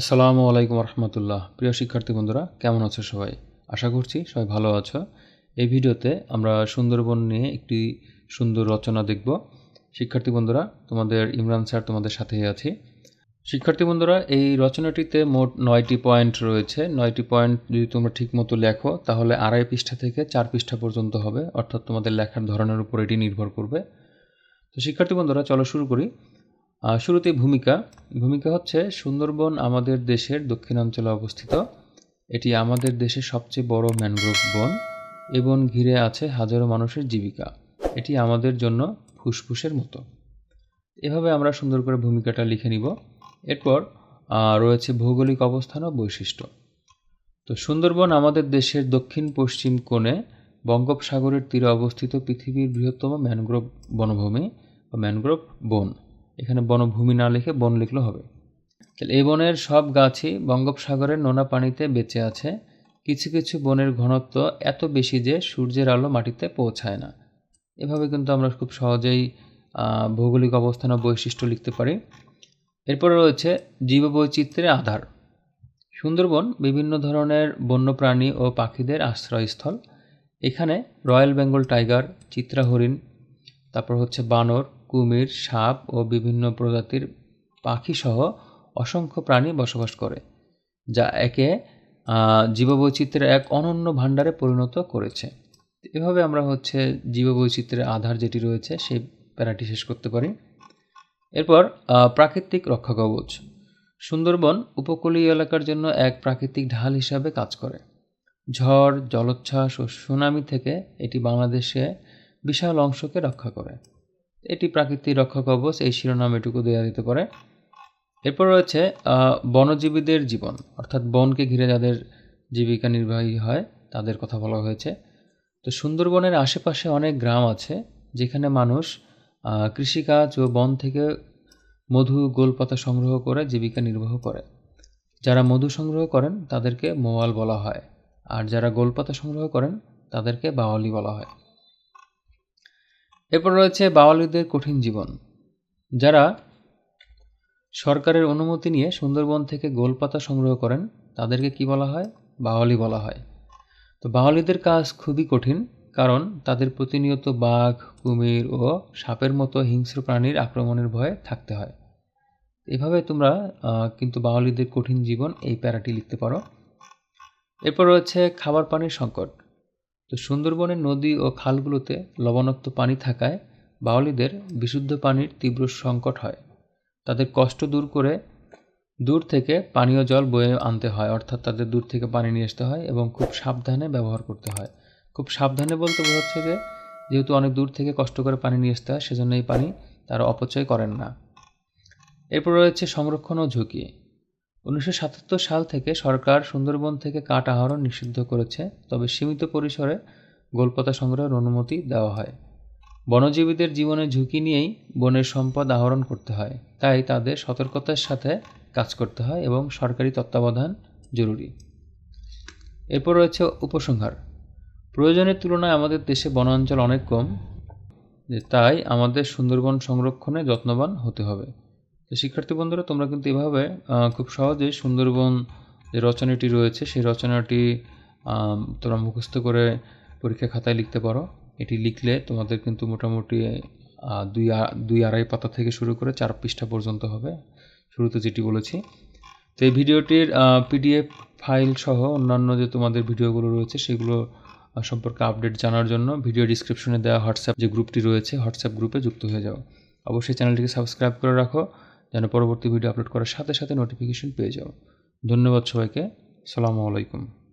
আসসালামু আলাইকুম রহমতুল্লাহ। প্রিয় শিক্ষার্থী বন্ধুরা, কেমন আছো সবাই? আশা করছি সবাই ভালো আছো। এই ভিডিওতে আমরা সুন্দরবন নিয়ে একটি সুন্দর রচনা দেখব। শিক্ষার্থী বন্ধুরা, তোমাদের ইমরান স্যার তোমাদের সাথেই আছি। শিক্ষার্থী বন্ধুরা, এই রচনাটিতে মোট নয়টি পয়েন্ট রয়েছে। নয়টি পয়েন্ট যদি তোমরা ঠিকমতো লেখো, তাহলে আড়াই পৃষ্ঠা থেকে চার পৃষ্ঠা পর্যন্ত হবে। অর্থাৎ তোমাদের লেখার ধরনের উপর এটি নির্ভর করবে। তো শিক্ষার্থী বন্ধুরা, চলো শুরু করি। আহ, শুরুতেই ভূমিকা। ভূমিকা হচ্ছে সুন্দরবন আমাদের দেশের দক্ষিণাঞ্চলে অবস্থিত। এটি আমাদের দেশের সবচেয়ে বড় ম্যানগ্রোভ বন এ বন ঘিরে আছে হাজারো মানুষের জীবিকা। এটি আমাদের জন্য ফুসফুসের মতো। এভাবে আমরা সুন্দর করে ভূমিকাটা লিখে নিব। এরপর রয়েছে ভৌগোলিক অবস্থান ও বৈশিষ্ট্য। তো সুন্দরবন আমাদের দেশের দক্ষিণ পশ্চিম কোণে বঙ্গোপসাগরের তীরে অবস্থিত পৃথিবীর বৃহত্তম ম্যানগ্রোভ বনভূমি বা ম্যানগ্রোভ বন। এখানে বনভূমি না লিখে বন লিখলে হবে। তাহলে এই বনের সব গাছই বঙ্গোপসাগরের নোনা পানিতে বেঁচে আছে। কিছু কিছু বনের ঘনত্ব এত বেশি যে সূর্যের আলো মাটিতে পৌঁছায় না। এভাবে কিন্তু আমরা খুব সহজেই ভৌগোলিক অবস্থান ও বৈশিষ্ট্য লিখতে পারি। এরপরে রয়েছে জীববৈচিত্র্যের আধার। সুন্দরবন বিভিন্ন ধরনের বন্যপ্রাণী ও পাখিদের আশ্রয়স্থল। এখানে রয়্যাল বেঙ্গল টাইগার চিত্রা হরিণ তারপর হচ্ছে বানর কুমির সাপ ও বিভিন্ন প্রজাতির পাখিসহ অসংখ্য প্রাণী বসবাস করে, যা একে জীববৈচিত্র্যের এক অনন্য ভাণ্ডারে পরিণত করেছে। এভাবে আমরা হচ্ছে জীববৈচিত্র্যের আধার যেটি রয়েছে, সেই প্যারাটি শেষ করতে পারি। এরপর প্রাকৃতিক রক্ষা কবচ। সুন্দরবন উপকূলীয় এলাকার জন্য এক প্রাকৃতিক ঢাল হিসাবে কাজ করে। ঝড়, জলোচ্ছ্বাস ও সুনামি থেকে এটি বাংলাদেশে বিশাল অংশকে রক্ষা করে। এটি প্রাকৃতিক রক্ষা কবচ, এই শিরোনাম এটুকু দেওয়া যেতে পারে। এরপর রয়েছে বনজীবীদের জীবন, অর্থাৎ বনকে ঘিরে যাদের জীবিকা নির্বাহী হয়, তাদের কথা বলা হয়েছে। তো সুন্দরবনের আশেপাশে অনেক গ্রাম আছে, যেখানে মানুষ কৃষিকাজ ও বন থেকে মধু, গোলপাতা সংগ্রহ করে, জীবিকা নির্বাহ করে। যারা মধু সংগ্রহ করেন, তাদেরকে মোয়াল বলা হয়। আর যারা গোলপাতা সংগ্রহ করেন, তাদেরকে বাওয়ালি বলা হয়। এরপর রয়েছে বাওয়ালিদের কঠিন জীবন। যারা সরকারের অনুমতি নিয়ে সুন্দরবন থেকে গোলপাতা সংগ্রহ করেন, তাদেরকে কি বলা হয়? বাওয়ালি বলা হয়। তো বাওয়ালিদের কাজ খুবই কঠিন, কারণ তাদের প্রতিনিয়ত বাঘ, কুমির ও সাপের মতো হিংস্র প্রাণীর আক্রমণের ভয়ে থাকতে হয়। এভাবে তোমরা কিন্তু বাওয়ালিদের কঠিন জীবন এই প্যারাটি লিখতে পারো। এরপর রয়েছে খাবার পানির সংকট। তো সুন্দরবনের নদী ও খালগুলোতে লবণাক্ত পানি থাকায় বাওয়ালিদের বিশুদ্ধ পানির তীব্র সংকট হয়। তাদের কষ্ট দূর করে দূর থেকে পানীয় জল বয়ে আনতে হয়, অর্থাৎ তাদের দূর থেকে পানি নিয়ে আসতে হয় এবং খুব সাবধানে ব্যবহার করতে হয়। খুব সাবধানে বলতে বোঝাচ্ছে যে, যেহেতু অনেক দূর থেকে কষ্ট করে পানি নিয়ে আসতে হয়, সেজন্য এই পানি তারা অপচয় করেন না। এরপর রয়েছে সংরক্ষণ ও ঝুঁকি। উনিশশো সাতাত্তর সাল থেকে সরকার সুন্দরবন থেকে কাঠ আহরণ নিষিদ্ধ করেছে, তবে সীমিত পরিসরে গোলপাতা সংগ্রহের অনুমতি দেওয়া হয়। বনজীবীদের জীবনের ঝুঁকি নিয়েই বনের সম্পদ আহরণ করতে হয়, তাই তাদের সতর্কতার সাথে কাজ করতে হয় এবং সরকারি তত্ত্বাবধান জরুরি। এরপর রয়েছে উপসংহার। প্রয়োজনের তুলনায় আমাদের দেশে বনাঞ্চল অনেক কম, তাই আমাদের সুন্দরবন সংরক্ষণে যত্নবান হতে হবে। তো শিক্ষার্থী বন্ধুরা, তোমরা কিন্তু এভাবে খুব সহজেই সুন্দরবন যে রচনাটি রয়েছে, সেই রচনাটি তোমরা মুখস্থ করে পরীক্ষা খাতায় লিখতে পারো। এটি লিখলে তোমাদের কিন্তু মোটামুটি দুই দুই আড়াই পাতা থেকে শুরু করে চার পৃষ্ঠা পর্যন্ত হবে। শুরুতে যেটি বলেছি। তো এই ভিডিওটির পিডিএফ ফাইল সহ অন্যান্য যে তোমাদের ভিডিওগুলো রয়েছে, সেগুলো সম্পর্কে আপডেট জানার জন্য ভিডিও ডিসক্রিপশনে দেওয়া হোয়াটসঅ্যাপ যে গ্রুপটি রয়েছে, হোয়াটসঅ্যাপ গ্রুপে যুক্ত হয়ে যাও। অবশ্যই চ্যানেলটিকে সাবস্ক্রাইব করে রাখো। যেন পরবর্তী ভিডিও আপলোড করার সাথে সাথে নোটিফিকেশন পেয়ে যাও। ধন্যবাদ সবাইকে। সালামু আলাইকুম।